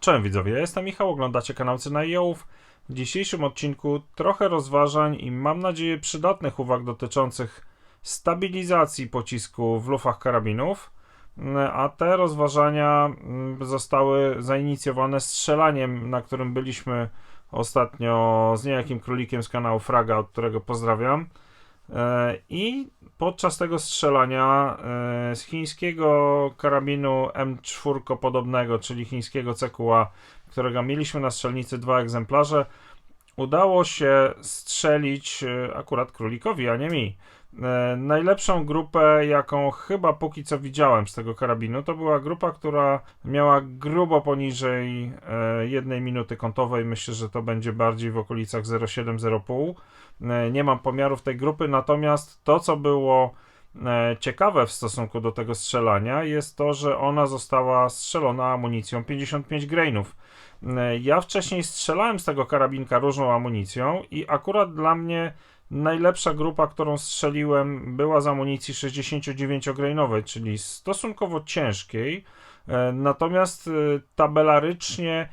Cześć widzowie, ja jestem Michał, oglądacie kanał Cyna Jołów. W dzisiejszym odcinku trochę rozważań i mam nadzieję przydatnych uwag dotyczących stabilizacji pocisku w lufach karabinów, a te rozważania mm, zostały zainicjowane strzelaniem, na którym byliśmy ostatnio z niejakim królikiem z kanału Fraga, od którego pozdrawiam. E, I podczas tego strzelania e, z chińskiego karabinu M4 podobnego, czyli chińskiego CQA, którego mieliśmy na strzelnicy dwa egzemplarze, udało się strzelić e, akurat królikowi, a nie mi. Najlepszą grupę, jaką chyba póki co widziałem z tego karabinu, to była grupa, która miała grubo poniżej jednej minuty kątowej. Myślę, że to będzie bardziej w okolicach 0,7-0,5 E, nie mam pomiarów tej grupy, natomiast to, co było e, ciekawe w stosunku do tego strzelania, jest to, że ona została strzelona amunicją 55 grainów. E, ja wcześniej strzelałem z tego karabinka różną amunicją i akurat dla mnie najlepsza grupa, którą strzeliłem, była z amunicji 69-grainowej, czyli stosunkowo ciężkiej. Natomiast tabelarycznie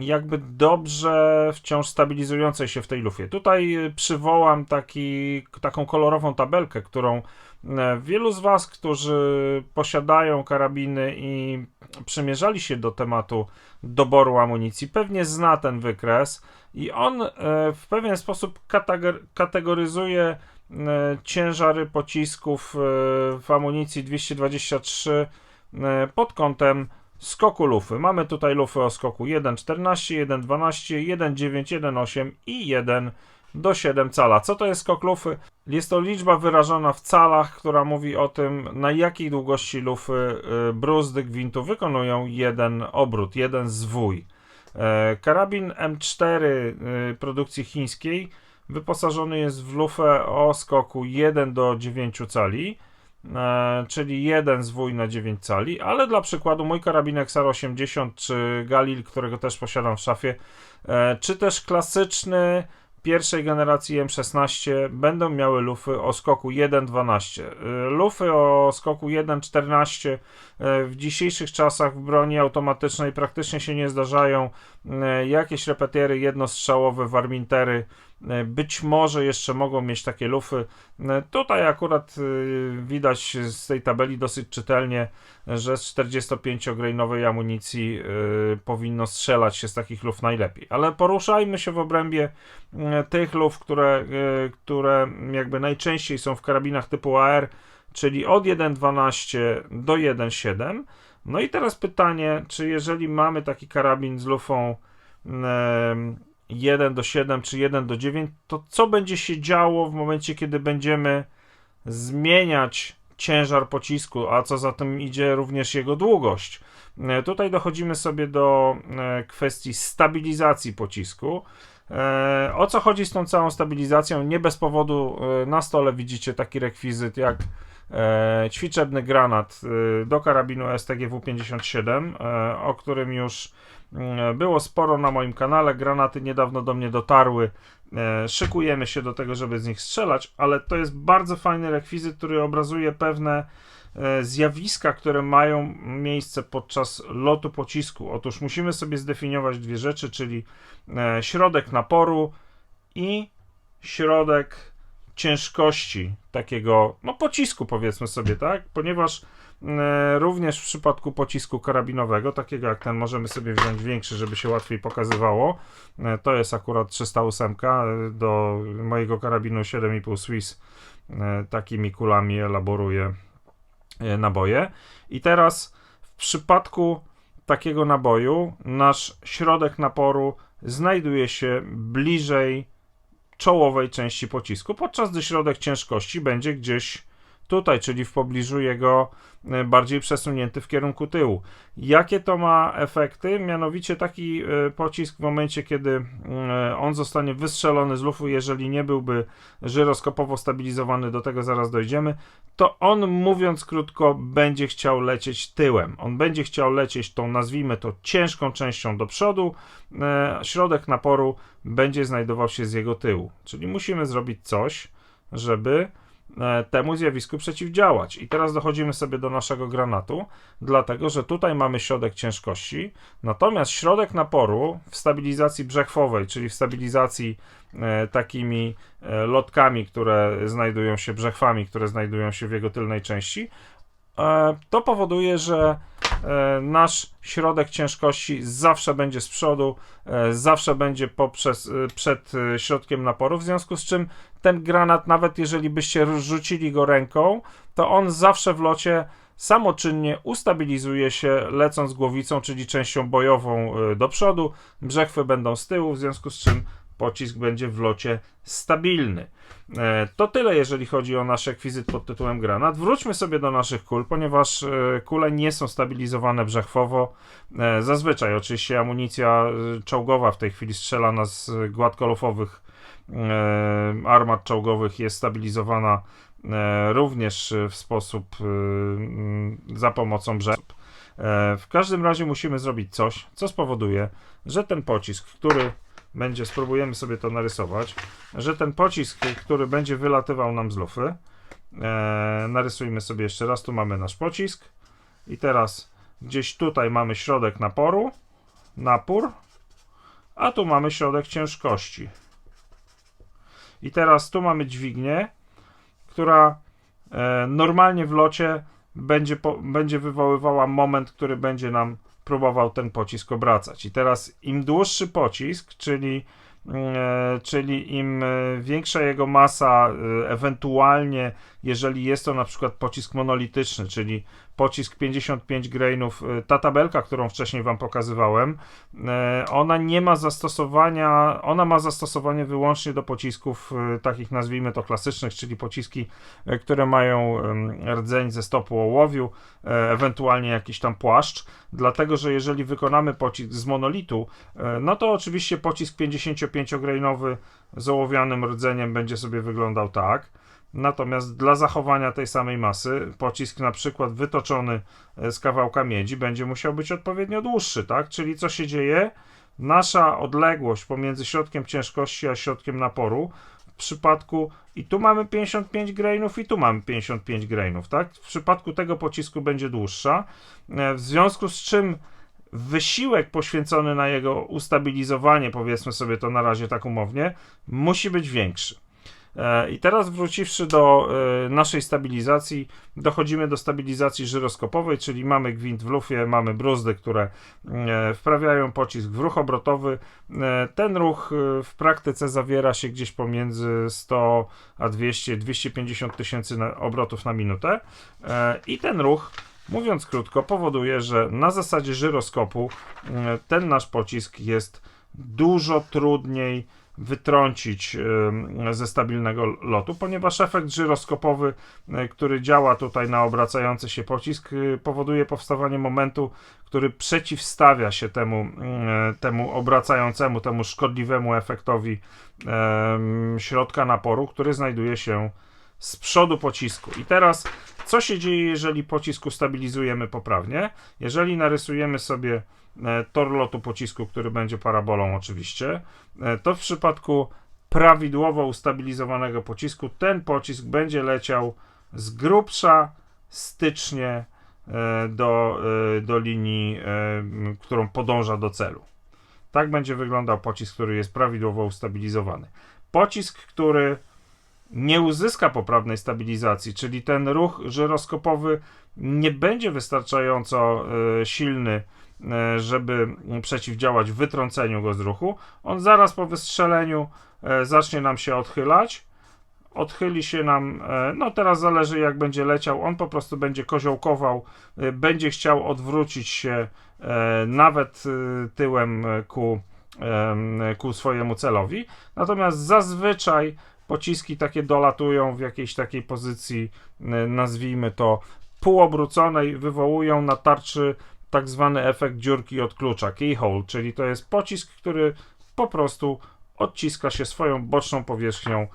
jakby dobrze wciąż stabilizującej się w tej lufie. Tutaj przywołam taki, taką kolorową tabelkę, którą e, wielu z Was, którzy posiadają karabiny i przymierzali się do tematu doboru amunicji, pewnie zna ten wykres i on e, w pewien sposób kategoryzuje e, ciężary pocisków w amunicji 223 pod kątem skoku lufy. Mamy tutaj lufy o skoku 1,14, 1,12, 1,9, 1,8 i 1 do 7 cala. Co to jest skok lufy? Jest to liczba wyrażona w calach, która mówi o tym, na jakiej długości lufy y, bruzdy gwintu wykonują jeden obrót, jeden zwój. E, karabin M4 y, produkcji chińskiej wyposażony jest w lufę o skoku 1 do 9 cali czyli jeden zwój na 9 cali, ale dla przykładu mój karabinek SAR-80 czy Galil, którego też posiadam w szafie, e, czy też klasyczny pierwszej generacji M16 będą miały lufy o skoku 1.12. E, lufy o skoku 1.14 e, w dzisiejszych czasach w broni automatycznej praktycznie się nie zdarzają. E, jakieś repetiery jednostrzałowe, warmintery E, być może jeszcze mogą mieć takie lufy. E, tutaj akurat e, widać z tej tabeli dosyć czytelnie, że z 45-grainowej amunicji powinno strzelać się z takich luf najlepiej. Ale poruszajmy się w obrębie tych luf, które, które jakby najczęściej są w karabinach typu AR, czyli od 1.12 do 1.7. No i teraz pytanie, czy jeżeli mamy taki karabin z lufą 1 do 7 czy 1 do 9, to co będzie się działo w momencie, kiedy będziemy zmieniać ciężar pocisku, a co za tym idzie również jego długość. E, tutaj dochodzimy sobie do e, kwestii stabilizacji pocisku. E, o co chodzi z tą całą stabilizacją? Nie bez powodu na stole widzicie taki rekwizyt jak ćwiczebny granat do karabinu STGW-57, o którym już Mm, było sporo na moim kanale, granaty niedawno do mnie dotarły. E, szykujemy się do tego, żeby z nich strzelać, ale to jest bardzo fajny rekwizyt, który obrazuje pewne e, zjawiska, które mają miejsce podczas lotu pocisku. Otóż musimy sobie zdefiniować dwie rzeczy, czyli e, środek naporu i środek ciężkości takiego no, pocisku, powiedzmy sobie, tak? Ponieważ E, również w przypadku pocisku karabinowego, takiego jak ten, możemy sobie wziąć większy, żeby się łatwiej pokazywało. E, to jest akurat 308 e, do mojego karabinu 7,5 Swiss. Takimi kulami elaboruję naboje. I teraz w przypadku takiego naboju nasz środek naporu znajduje się bliżej czołowej części pocisku, podczas gdy środek ciężkości będzie gdzieś tutaj, czyli w pobliżu jego e, bardziej przesunięty w kierunku tyłu. Jakie to ma efekty? Mianowicie taki e, pocisk w momencie, kiedy e, on zostanie wystrzelony z lufu, jeżeli nie byłby żyroskopowo stabilizowany, do tego zaraz dojdziemy, to on mówiąc krótko będzie chciał lecieć tyłem. On będzie chciał lecieć tą, nazwijmy to, ciężką częścią do przodu, środek naporu będzie znajdował się z jego tyłu. Czyli musimy zrobić coś, żeby temu zjawisku przeciwdziałać. I teraz dochodzimy sobie do naszego granatu, dlatego że tutaj mamy środek ciężkości, natomiast środek naporu w stabilizacji brzechwowej, czyli w stabilizacji e, takimi e, lotkami, które znajdują się, brzechwami, które znajdują się w jego tylnej części, e, to powoduje, że e, nasz środek ciężkości zawsze będzie z przodu, e, zawsze będzie poprzez, e, przed e, środkiem naporu, w związku z czym ten granat, nawet jeżeli byście rzucili go ręką, to on zawsze w locie samoczynnie ustabilizuje się, lecąc głowicą, czyli częścią bojową e, do przodu. Brzechwy będą z tyłu, w związku z czym pocisk będzie w locie stabilny. E, To tyle, jeżeli chodzi o nasz rekwizyt pod tytułem granat. Wróćmy sobie do naszych kul, ponieważ e, kule nie są stabilizowane brzechwowo. E, Zazwyczaj oczywiście amunicja czołgowa w tej chwili strzelana z gładkolufowych armat czołgowych jest stabilizowana również w sposób za pomocą brzechów. E, W każdym razie musimy zrobić coś, co spowoduje, że ten pocisk, który będzie, spróbujemy sobie to narysować, że ten pocisk, który będzie wylatywał nam z lufy, e, narysujmy sobie jeszcze raz, tu mamy nasz pocisk i teraz gdzieś tutaj mamy środek naporu, napór, a tu mamy środek ciężkości. I teraz tu mamy dźwignię, która e, normalnie w locie będzie, po, będzie wywoływała moment, który będzie nam próbował ten pocisk obracać. I teraz im dłuższy pocisk, czyli, e, czyli im e, większa jego masa, e, ewentualnie jeżeli jest to na przykład pocisk monolityczny, czyli pocisk 55 grainów, e, ta tabelka, którą wcześniej wam pokazywałem, e, ona nie ma zastosowania, ona ma zastosowanie wyłącznie do pocisków e, takich nazwijmy to klasycznych, czyli pociski, które mają rdzeń ze stopu ołowiu, ewentualnie jakiś tam płaszcz, dlatego że jeżeli wykonamy pocisk z monolitu, no to oczywiście pocisk 55-grainowy z ołowianym rdzeniem będzie sobie wyglądał tak. Natomiast dla zachowania tej samej masy, pocisk na przykład wytoczony e, z kawałka miedzi będzie musiał być odpowiednio dłuższy, tak? Czyli co się dzieje? Nasza odległość pomiędzy środkiem ciężkości a środkiem naporu w przypadku i tu mamy 55 grainów i tu mamy 55 grainów, tak? W przypadku tego pocisku będzie dłuższa, e, w związku z czym wysiłek poświęcony na jego ustabilizowanie, powiedzmy sobie to na razie tak umownie, musi być większy. E, I teraz wróciwszy do e, naszej stabilizacji, dochodzimy do stabilizacji żyroskopowej, czyli mamy gwint w lufie, mamy bruzdy, które e, wprawiają pocisk w ruch obrotowy. Ten ruch w praktyce zawiera się gdzieś pomiędzy 100 a 200, 250 tysięcy obrotów na minutę. I ten ruch Mówiąc krótko, powoduje, że na zasadzie żyroskopu ten nasz pocisk jest dużo trudniej wytrącić ze stabilnego lotu, ponieważ efekt żyroskopowy, e, który działa tutaj na obracający się pocisk, e, powoduje powstawanie momentu, który przeciwstawia się temu, e, temu obracającemu, temu szkodliwemu efektowi środka naporu, który znajduje się z przodu pocisku. I teraz, co się dzieje, jeżeli pocisk ustabilizujemy poprawnie? Jeżeli narysujemy sobie e, tor lotu pocisku, który będzie parabolą oczywiście, e, to w przypadku prawidłowo ustabilizowanego pocisku ten pocisk będzie leciał z grubsza stycznie e, do, do linii, którą podąża do celu. Tak będzie wyglądał pocisk, który jest prawidłowo ustabilizowany. Pocisk, który nie uzyska poprawnej stabilizacji, czyli ten ruch żyroskopowy nie będzie wystarczająco e, silny, e, żeby przeciwdziałać wytrąceniu go z ruchu, on zaraz po wystrzeleniu e, zacznie nam się odchylać. Odchyli się nam, no teraz zależy jak będzie leciał, on po prostu będzie koziołkował, będzie chciał odwrócić się nawet tyłem ku, ku swojemu celowi. Natomiast zazwyczaj pociski takie dolatują w jakiejś takiej pozycji, y, nazwijmy to półobróconej, wywołują na tarczy tak zwany efekt dziurki od klucza, keyhole, czyli to jest pocisk, który po prostu odciska się swoją boczną powierzchnią e,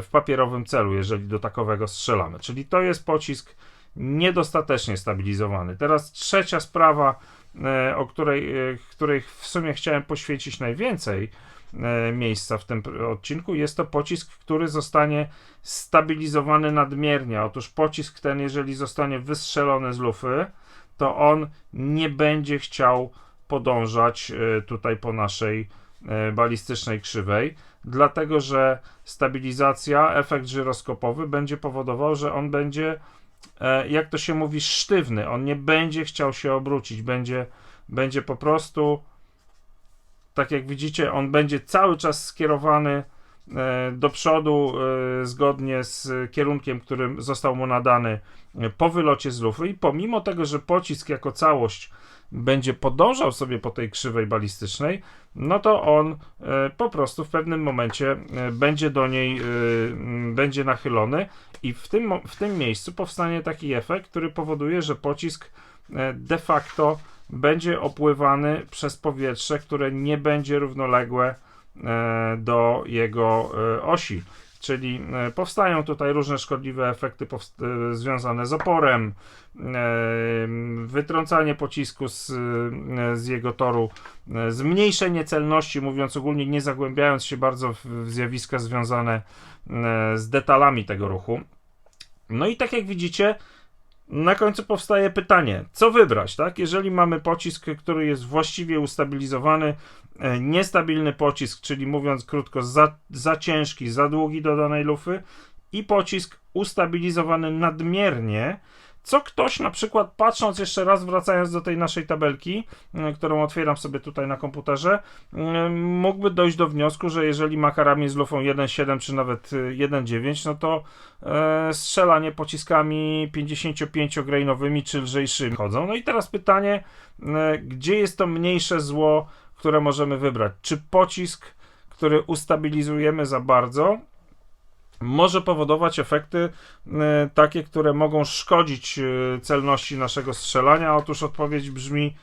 w papierowym celu, jeżeli do takowego strzelamy. Czyli to jest pocisk niedostatecznie stabilizowany. Teraz trzecia sprawa, e, o której, e, której w sumie chciałem poświęcić najwięcej, e, miejsca w tym odcinku. Jest to pocisk, który zostanie stabilizowany nadmiernie. Otóż pocisk ten, jeżeli zostanie wystrzelony z lufy, to on nie będzie chciał podążać e, tutaj po naszej e, balistycznej krzywej, dlatego że stabilizacja, efekt żyroskopowy będzie powodował, że on będzie, e, jak to się mówi, sztywny. On nie będzie chciał się obrócić, będzie, będzie po prostu, tak jak widzicie, on będzie cały czas skierowany do przodu zgodnie z kierunkiem, którym został mu nadany po wylocie z lufy. I pomimo tego, że pocisk jako całość będzie podążał sobie po tej krzywej balistycznej, no to on e, po prostu w pewnym momencie e, będzie do niej e, będzie nachylony. I w tym, w tym miejscu powstanie taki efekt, który powoduje, że pocisk de facto będzie opływany przez powietrze, które nie będzie równoległe do jego osi czyli e, powstają tutaj różne szkodliwe efekty e, związane z oporem, e, wytrącanie pocisku z, z jego toru, zmniejszenie celności, mówiąc ogólnie, nie zagłębiając się bardzo w zjawiska związane z detalami tego ruchu. No i tak jak widzicie, na końcu powstaje pytanie, co wybrać, tak? Jeżeli mamy pocisk, który jest właściwie ustabilizowany, e, niestabilny pocisk, czyli mówiąc krótko, za, za ciężki, za długi do danej lufy i pocisk ustabilizowany nadmiernie, co ktoś na przykład patrząc jeszcze raz, wracając do tej naszej tabelki, y, którą otwieram sobie tutaj na komputerze, y, mógłby dojść do wniosku, że jeżeli ma karabin z lufą 1.7 czy nawet 1.9, y, no to e, strzelanie pociskami 55-grainowymi czy lżejszymi chodzą. No i teraz pytanie, e, gdzie jest to mniejsze zło, które możemy wybrać? Czy pocisk, który ustabilizujemy za bardzo, może powodować efekty e, takie, które mogą szkodzić e, celności naszego strzelania. Otóż odpowiedź brzmi: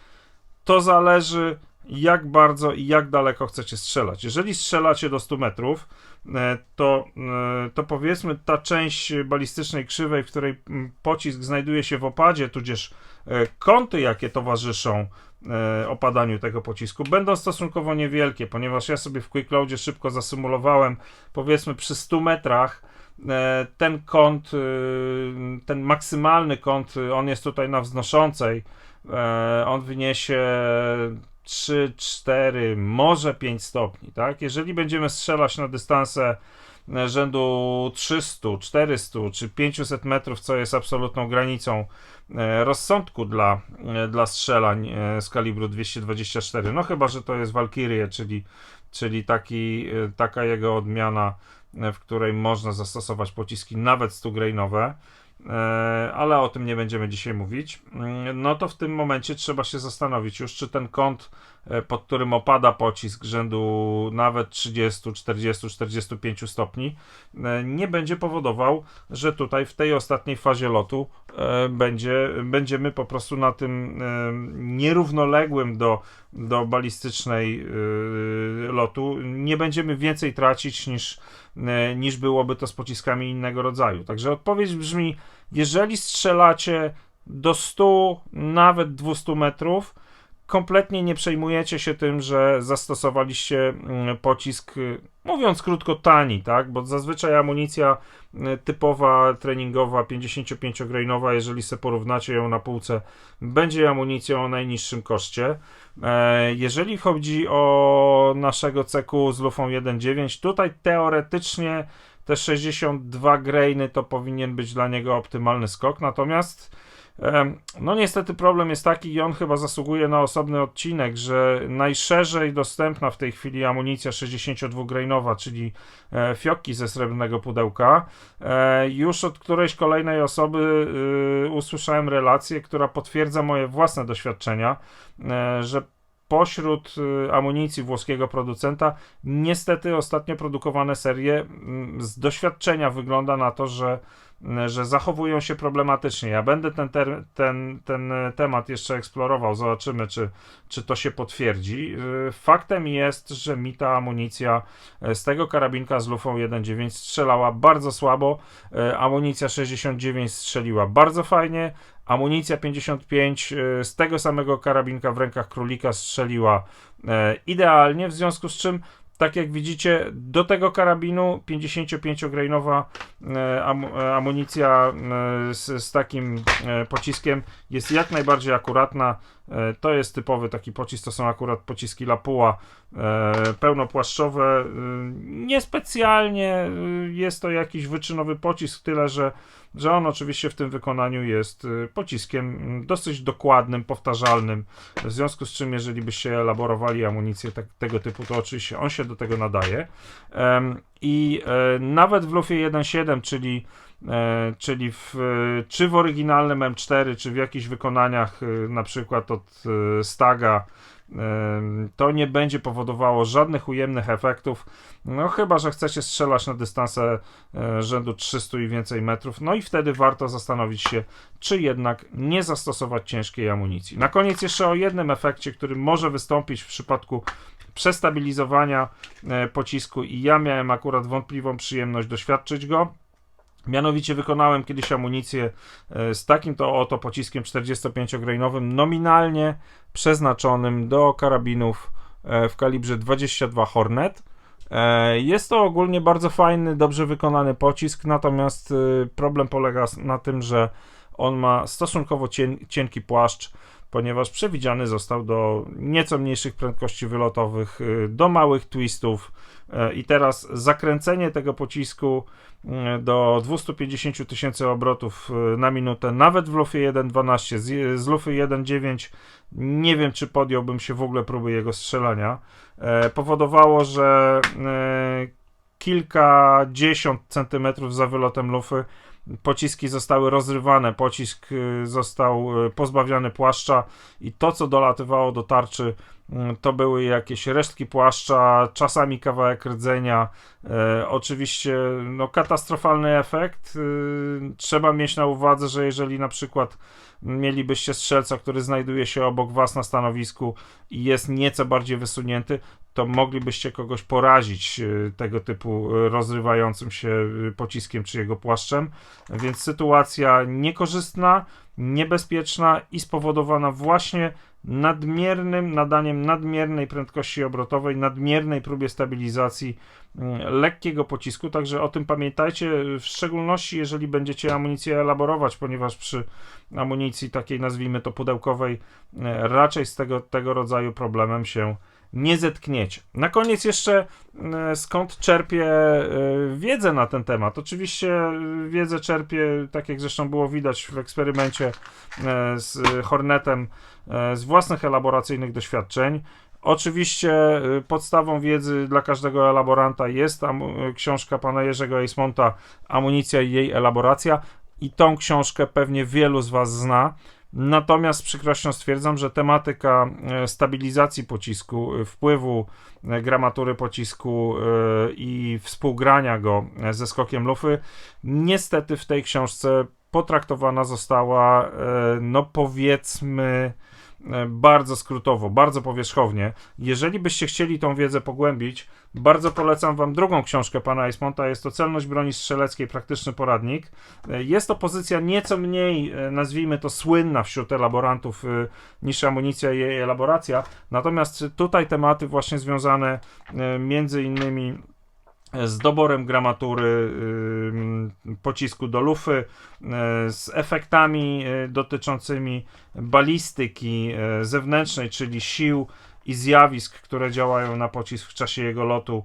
to zależy, jak bardzo i jak daleko chcecie strzelać. Jeżeli strzelacie do 100 metrów, e, to, to powiedzmy ta część balistycznej krzywej, w której pocisk znajduje się w opadzie, tudzież kąty, jakie towarzyszą opadaniu tego pocisku, będą stosunkowo niewielkie, ponieważ ja sobie w Quick Loadzie szybko zasymulowałem, powiedzmy przy 100 metrach, E, ten kąt, ten maksymalny kąt, on jest tutaj na wznoszącej. E, on wyniesie 3, 4, może 5 stopni, tak? Jeżeli będziemy strzelać na dystanse e, rzędu 300, 400 czy 500 metrów, co jest absolutną granicą rozsądku dla, dla strzelań z kalibru 224, no chyba, że to jest Valkyrie, czyli, czyli taki, taka jego odmiana w której można zastosować pociski nawet 100-grainowe, e, ale o tym nie będziemy dzisiaj mówić, mm, no to w tym momencie trzeba się zastanowić już, czy ten kąt E, pod którym opada pocisk rzędu nawet 30, 40, 45 stopni, e, nie będzie powodował, że tutaj w tej ostatniej fazie lotu e, będzie, będziemy po prostu na tym nierównoległym do, do balistycznej lotu, nie będziemy więcej tracić niż, niż byłoby to z pociskami innego rodzaju. Także odpowiedź brzmi, jeżeli strzelacie do 100, nawet 200 metrów, kompletnie nie przejmujecie się tym, że zastosowaliście mm, pocisk, y, mówiąc krótko, tani, tak? Bo zazwyczaj amunicja y, typowa, treningowa, 55-grainowa, jeżeli sobie porównacie ją na półce, będzie amunicją o najniższym koszcie. E, jeżeli chodzi o naszego CQ z lufą 1.9, tutaj teoretycznie te 62 grainy to powinien być dla niego optymalny skok, natomiast no niestety problem jest taki i on chyba zasługuje na osobny odcinek, że najszerzej dostępna w tej chwili amunicja 62-grainowa, czyli e, fioki ze srebrnego pudełka, e, już od którejś kolejnej osoby e, usłyszałem relację, która potwierdza moje własne doświadczenia, że pośród amunicji włoskiego producenta, niestety ostatnio produkowane serie z doświadczenia wygląda na to, że że zachowują się problematycznie. Ja będę ten, ter, ten, ten temat jeszcze eksplorował, zobaczymy, czy, czy to się potwierdzi. Y, faktem jest, że mi ta amunicja z tego karabinka z lufą 1.9 strzelała bardzo słabo. Amunicja 69 strzeliła bardzo fajnie. Amunicja 55 z tego samego karabinka w rękach królika strzeliła idealnie, w związku z czym tak jak widzicie, do tego karabinu 55-grainowa e, e, amunicja e, z, z takim pociskiem jest jak najbardziej akuratna. E, to jest typowy taki pocisk, to są akurat pociski Lapua e, pełnopłaszczowe. E, niespecjalnie jest to jakiś wyczynowy pocisk, tyle że, że on oczywiście w tym wykonaniu jest pociskiem dosyć dokładnym, powtarzalnym. W związku z czym, jeżeli byście elaborowali amunicję tak, tego typu, to oczywiście on się do tego nadaje. I nawet w Lufie 1.7, czyli czyli w, e, czy w oryginalnym M4, czy w jakichś wykonaniach, e, na przykład od e, Staga, to nie będzie powodowało żadnych ujemnych efektów, no chyba, że chcecie strzelać na dystanse e, rzędu 300 i więcej metrów, no i wtedy warto zastanowić się, czy jednak nie zastosować ciężkiej amunicji. Na koniec jeszcze o jednym efekcie, który może wystąpić w przypadku przestabilizowania e, pocisku i ja miałem akurat wątpliwą przyjemność doświadczyć go. Mianowicie wykonałem kiedyś amunicję e, z takim to oto pociskiem 45-grainowym, nominalnie przeznaczonym do karabinów e, w kalibrze 22 Hornet. E, Jest to ogólnie bardzo fajny, dobrze wykonany pocisk, natomiast problem polega na tym, że on ma stosunkowo cien, cienki płaszcz, ponieważ przewidziany został do nieco mniejszych prędkości wylotowych, e, do małych twistów. E, I teraz zakręcenie tego pocisku e, do 250 tysięcy obrotów na minutę, nawet w Lufie 1.12, z, Lufy 1.9 nie wiem, czy podjąłbym się w ogóle próby jego strzelania. Powodowało, że kilkadziesiąt centymetrów za wylotem lufy pociski zostały rozrywane, pocisk y, został y, pozbawiony płaszcza i to, co dolatywało do tarczy, to były jakieś resztki płaszcza, czasami kawałek rdzenia. E, oczywiście no, katastrofalny efekt. Y, trzeba mieć na uwadze, że jeżeli na przykład mielibyście strzelca, który znajduje się obok was na stanowisku i jest nieco bardziej wysunięty, to moglibyście kogoś porazić y, tego typu y, rozrywającym się y, pociskiem czy jego płaszczem. Więc sytuacja niekorzystna, niebezpieczna i spowodowana właśnie nadmiernym nadaniem nadmiernej prędkości obrotowej, nadmiernej próbie stabilizacji mm, lekkiego pocisku. Także o tym pamiętajcie, w szczególności jeżeli będziecie amunicję elaborować, ponieważ przy amunicji takiej nazwijmy to pudełkowej e, raczej z tego, tego rodzaju problemem się nie zetkniecie. Na koniec jeszcze e, skąd czerpię e, wiedzę na ten temat. Oczywiście e, wiedzę czerpię, tak jak zresztą było widać w eksperymencie z Hornetem, z własnych elaboracyjnych doświadczeń. Oczywiście podstawą wiedzy dla każdego elaboranta jest książka pana Jerzego Eismonta Amunicja i jej elaboracja i tą książkę pewnie wielu z was zna. Natomiast z przykrością stwierdzam, że tematyka e, stabilizacji pocisku, e, wpływu e, gramatury pocisku i współgrania go ze skokiem lufy, niestety w tej książce potraktowana została, no powiedzmy, bardzo skrótowo, bardzo powierzchownie. Jeżeli byście chcieli tą wiedzę pogłębić, bardzo polecam Wam drugą książkę pana Eismonta. Jest to Celność broni strzeleckiej, praktyczny poradnik. E, Jest to pozycja nieco mniej, e, nazwijmy to, słynna wśród elaborantów e, niż amunicja i jej elaboracja. Natomiast tutaj tematy właśnie związane e, między innymi z doborem gramatury pocisku do lufy, y, z efektami y, dotyczącymi balistyki y, zewnętrznej, czyli sił i zjawisk, które działają na pocisk w czasie jego lotu.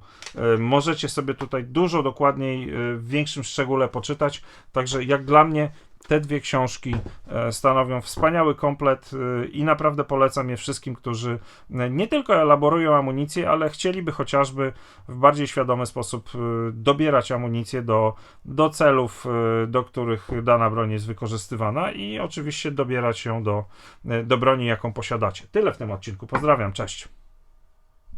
Możecie sobie tutaj dużo dokładniej, w większym szczególe poczytać. Także jak dla mnie te dwie książki e, stanowią wspaniały komplet y, i naprawdę polecam je wszystkim, którzy e, nie tylko elaborują amunicję, ale chcieliby chociażby w bardziej świadomy sposób dobierać amunicję do, do celów, do których dana broń jest wykorzystywana i oczywiście dobierać ją do, do broni, jaką posiadacie. Tyle w tym odcinku. Pozdrawiam, cześć.